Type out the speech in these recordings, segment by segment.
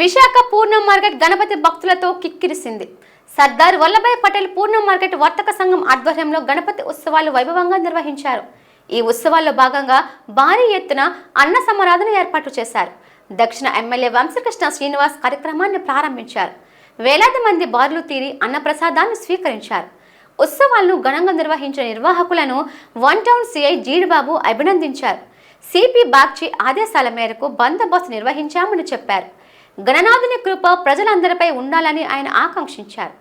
విశాఖ పూర్ణం మార్కెట్ గణపతి భక్తులతో కిక్కిరిసింది. సర్దార్ వల్లభాయ్ పటేల్ పూర్ణం మార్కెట్ వర్తక సంఘం ఆధ్వర్యంలో గణపతి ఉత్సవాలు వైభవంగా నిర్వహించారు. ఈ ఉత్సవాల్లో భాగంగా భారీ ఎత్తున అన్న సమరాధన ఏర్పాటు చేశారు. దక్షిణ ఎమ్మెల్యే వంశకృష్ణ శ్రీనివాస్ కార్యక్రమాన్ని ప్రారంభించారు. వేలాది మంది బారులు తీరి అన్నప్రసాదాన్ని స్వీకరించారు. ఉత్సవాలను ఘనంగా నిర్వహించిన నిర్వాహకులను వన్ టౌన్ సిఐ జీడిబాబు అభినందించారు. సిపి బాగ్చి ఆదేశాల మేరకు బందోబస్తు నిర్వహించామని చెప్పారు. గణనాథుని కృప ప్రజలందరిపై ఉండాలని ఆయన ఆకాంక్షించారు.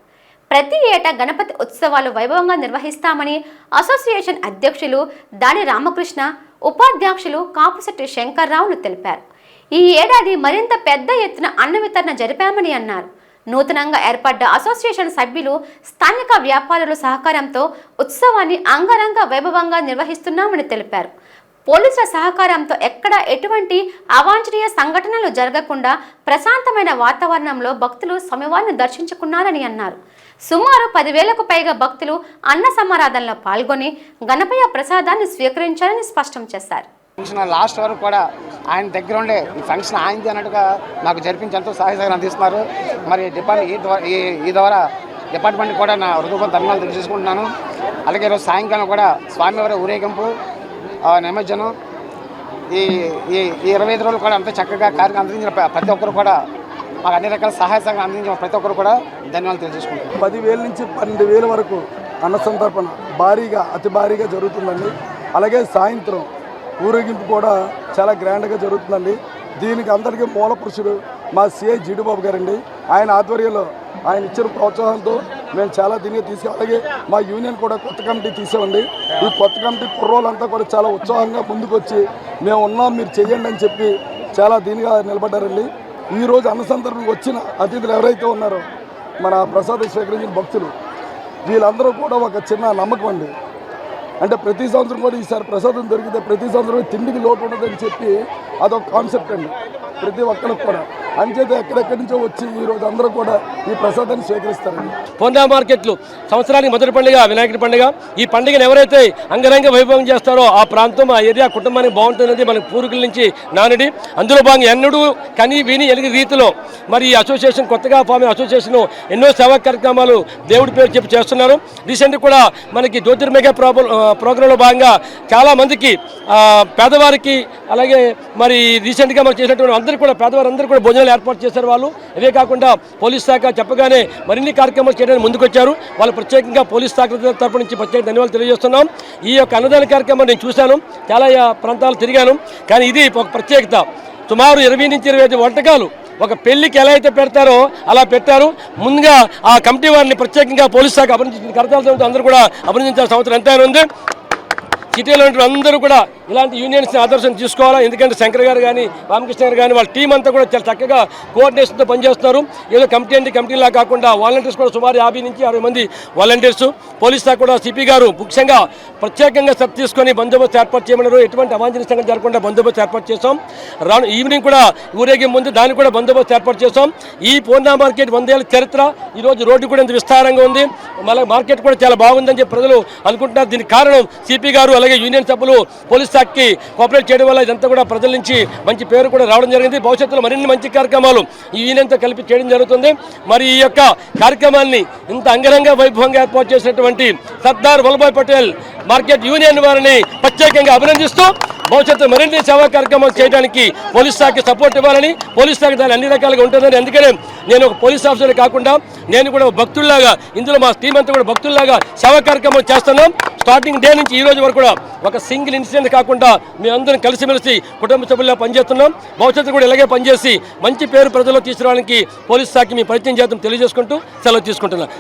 ప్రతి ఏటా గణపతి ఉత్సవాలు వైభవంగా నిర్వహిస్తామని అసోసియేషన్ అధ్యక్షులు దాడి రామకృష్ణ ఉపాధ్యక్షులు కాపుశెట్టి శంకర్రావులు తెలిపారు. ఈ ఏడాది మరింత పెద్ద ఎత్తున అన్న వితరణ జరిపామని అన్నారు. నూతనంగా ఏర్పడ్డ అసోసియేషన్ సభ్యులు స్థానిక వ్యాపారుల సహకారంతో ఉత్సవాన్ని అంగరంగ వైభవంగా నిర్వహిస్తున్నామని తెలిపారు. పోలీసుల సహకారంతో ఎక్కడ ఎటువంటి అవాంఛనీయ సంఘటనలు జరగకుండా ప్రశాంతమైన వాతావరణంలో భక్తులు స్వామివారిని దర్శించుకున్నారని అన్నారు. సుమారు పదివేలకు పైగా భక్తులు అన్న సమారాధనలో పాల్గొని గణపయ్య ప్రసాదాన్ని స్వీకరించారని స్పష్టం చేశారు. ఫంక్షన్ లాస్ట్ వరకు కూడా ఆయన దగ్గర ఉండే ఈ ఫంక్షన్ ఆయనది అన్నట్టుగా నాకు జరిపించి ఎంతో సహాయ సహకారం అందిస్తున్నారు. మరి డిపార్ట్ ఈ ద్వారా ఈ ద్వారా డిపార్ట్మెంట్ కూడా నా హృదయపూర్వక ధన్యవాదాలు తెలియజేసుకుంటున్నాను. అలాగే ఈరోజు సాయంకాలం కూడా స్వామివారి ఊరేగింపు నిమజ్జనం ఈ ఈ ఇరవై ఐదు రోజులు కూడా అంత చక్కగా కార్యక్రమం అందించిన ప్రతి ఒక్కరు కూడా మాకు అన్ని రకాల సహాయ సహకారం అందించిన ప్రతి ఒక్కరు కూడా ధన్యవాదాలు తెలియజేసుకుంటున్నాను పదివేల నుంచి పన్నెండు వేల వరకు అన్న సంతర్పణ భారీగా అతి భారీగా జరుగుతుందండి. అలాగే సాయంత్రం ఊరేగింపు కూడా చాలా గ్రాండ్గా జరుగుతుందండి. దీనికి అందరికీ మూల పురుషుడు మా సిఐ జీడిబాబు గారండి. ఆయన ఆధ్వర్యంలో ఆయన ఇచ్చిన ప్రోత్సాహంతో మేము చాలా దీనికి తీసుకు అలాగే మా యూనియన్ కూడా కొత్త కమిటీ తీసేవండి. ఈ కొత్త కమిటీ కుర్రోళ్ళంతా కూడా చాలా ఉత్సాహంగా ముందుకొచ్చి మేము ఉన్నాం మీరు చేయండి అని చెప్పి చాలా దీనిగా నిలబడ్డారండి. ఈరోజు అన్న సందర్భంగా వచ్చిన అతిథులు ఎవరైతే ఉన్నారో మన ప్రసాదం స్వీకరించిన భక్తులు వీళ్ళందరూ కూడా ఒక చిన్న నమ్మకం అండి. అంటే ప్రతి సంవత్సరం కూడా ఈసారి ప్రసాదం దొరికితే ప్రతి సంవత్సరం తిండికి లోటు ఉండదని చెప్పి అదొక కాన్సెప్ట్ అండి. ప్రతి ఒక్కరికి కూడా. అంచేత ఎక్కడెక్కడి నుంచో వచ్చి ఈరోజు అందరూ కూడా ఈ ప్రసాదాన్ని స్వీకరిస్తారండి. పొందా మార్కెట్లు సంవత్సరానికి మొదటి పండుగ వినాయకుడి పండుగ. ఈ పండుగను ఎవరైతే అంగరంగ వైభవం చేస్తారో ఆ ప్రాంతం ఆ ఏరియా కుటుంబానికి బాగుంటుందని మన పూర్వీకుల నుంచి నానుడి. అందులో భాగంగా ఎన్నడూ కని విని ఎలిగి రీతిలో మరి ఈ అసోసియేషన్ కొత్తగా ఫామ్ అసోసియేషన్ ఎన్నో సేవా కార్యక్రమాలు దేవుడి పేరు చెప్పి చేస్తున్నారు. రీసెంట్ కూడా మనకి జ్యోతిర్మేఘ ప్రాబ్లం ప్రోగ్రాంలో భాగంగా చాలామందికి పేదవారికి అలాగే మరి రీసెంట్గా మనం చేసినటువంటి అందరూ కూడా పేదవారందరూ కూడా భోజనం భోజనాలు ఏర్పాటు చేశారు వాళ్ళు. ఇవే కాకుండా పోలీస్ శాఖ చెప్పగానే మరిన్ని కార్యక్రమాలు చేయడానికి ముందుకొచ్చారు. వాళ్ళు ప్రత్యేకంగా పోలీస్ శాఖ తరపు నుంచి ప్రత్యేక ధన్యవాదాలు తెలియజేస్తున్నాం. ఈ యొక్క అన్నదాన కార్యక్రమం నేను చూశాను. చాలా ప్రాంతాలు తిరిగాను. కానీ ఇది ఒక ప్రత్యేకత. సుమారు ఇరవై నుంచి ఇరవై ఐదు వంటకాలు ఒక పెళ్ళికి ఎలా అయితే పెడతారో అలా పెట్టారు. ముందుగా ఆ కమిటీ వారిని ప్రత్యేకంగా పోలీస్ శాఖ అభినందించిన కరతాలతో అందరూ కూడా అభినందించాల్సిన సంవత్సరం ఎంతైనా ఉంది. సిటీలో అందరూ కూడా ఇలాంటి యూనియన్స్ ఆదర్శం తీసుకోవాలా? ఎందుకంటే శంకర్ గారు కానీ రామకృష్ణ గారు కానీ వాళ్ళ టీం అంతా కూడా చాలా చక్కగా కోఆర్డినేషన్తో పనిచేస్తున్నారు. ఏదో కమిటీ అంటే కమిటీలా కాకుండా వాలంటీర్స్ కూడా సుమారు యాభై నుంచి అరవై మంది వాలంటీర్స్ పోలీస్ శాఖ కూడా సిపి గారు ముఖ్యంగా ప్రత్యేకంగా శ్రద్ధ తీసుకొని బందోబస్తు ఏర్పాటు చేయమన్నారు. ఎటువంటి అవాంఛనీయ సంఘటన జరగకుండా బందోబస్తు ఏర్పాటు చేస్తాం రాను ఈవినింగ్ కూడా ఊరేగింపు ముందు దానికి కూడా బందోబస్తు ఏర్పాటు చేస్తాం ఈ పూర్ణ మార్కెట్ వందేళ్ళ చరిత్ర ఈరోజు రోడ్డు కూడా ఇంత విస్తారంగా ఉంది. మళ్ళీ మార్కెట్ కూడా చాలా బాగుందని చెప్పి ప్రజలు అనుకుంటున్నారు. దీనికి కారణం సిపి గారు అలాగే యూనియన్ సభ్యులు పోలీస్ శాఖకి కోఆపరేట్ చేయడం వల్ల ఇదంతా కూడా ప్రజల నుంచి మంచి పేరు కూడా రావడం జరిగింది. భవిష్యత్తులో మరిన్ని మంచి కార్యక్రమాలు ఈ యూనియన్తో కలిపి చేయడం జరుగుతుంది. మరి ఈ యొక్క కార్యక్రమాన్ని ఇంత అంగరంగ వైభవంగా ఏర్పాటు చేసినటువంటి సర్దార్ వల్లభాయ్ పటేల్ మార్కెట్ యూనియన్ వారిని ప్రత్యేకంగా అభినందిస్తూ భవిష్యత్తు మరిన్ని సేవా కార్యక్రమాలు చేయడానికి పోలీస్ శాఖకి సపోర్ట్ ఇవ్వాలని పోలీస్ శాఖ దాని అన్ని రకాలుగా ఉంటుందని. అందుకనే నేను ఒక పోలీస్ ఆఫీసర్ కాకుండా నేను కూడా భక్తుల్లాగా ఇందులో మా టీం అంతా కూడా భక్తుల్లాగా సేవా కార్యక్రమం చేస్తున్నాం. స్టార్టింగ్ డే నుంచి ఈ రోజు వరకు కూడా ఒక సింగిల్ ఇన్సిడెంట్ కాకుండా మీ అందరం కలిసిమెలిసి కుటుంబ సభ్యుల్లో పనిచేస్తున్నాం. భవిష్యత్తు కూడా ఇలాగే పనిచేసి మంచి పేరు ప్రజల్లో తీసుకురావడానికి పోలీస్ శాఖ మీ ప్రయత్నం చేద్దాం తెలియజేసుకుంటూ సెలవు తీసుకుంటున్నాం.